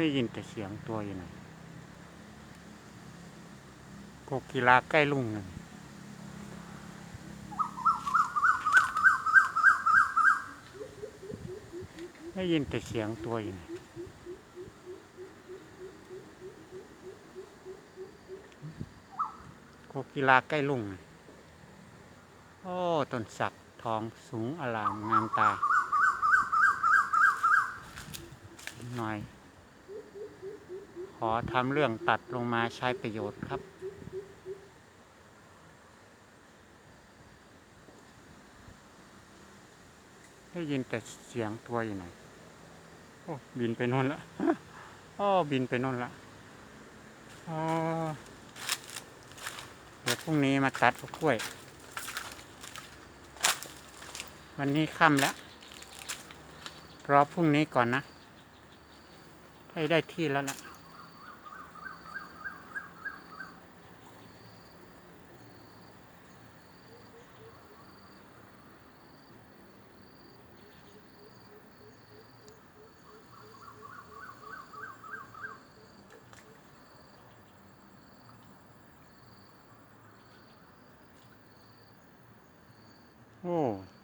ได้ยินแต่เสียงตัวอยู่ไหนกกกีฬาใกล้ลุงหนั่นได้ยินแต่เสียงตัวอยู่ไหนกกกีฬาใกล้ลุงน่ะโอ้ต้นสักทองสูงอลามงามตาหน่อย ขอทำเรื่องตัดลงมาใช้ประโยชน์ครับ ได้ยินแต่เสียงตัวอยู่ไหนโอ้บินไปน่นละโอ้บินไปน่นละอ๋อเดี๋ยวพรุ่งนี้มาตัดกล้วย วันนี้ค่ำแล้ว รอพรุ่งนี้ก่อนนะ ให้ได้ที่แล้วล่ะ โอ้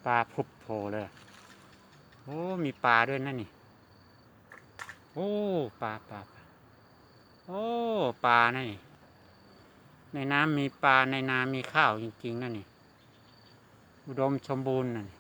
ปลาพุบโผล่เลย โอ้ มีปลาด้วยนั่นนี่ โอ้ปลาปลาปลาโอ้ปลานี่ ในน้ำมีปลาในนามีข้าวจริงๆนั่นนี่ อุดมสมบูรณ์นั่นนี่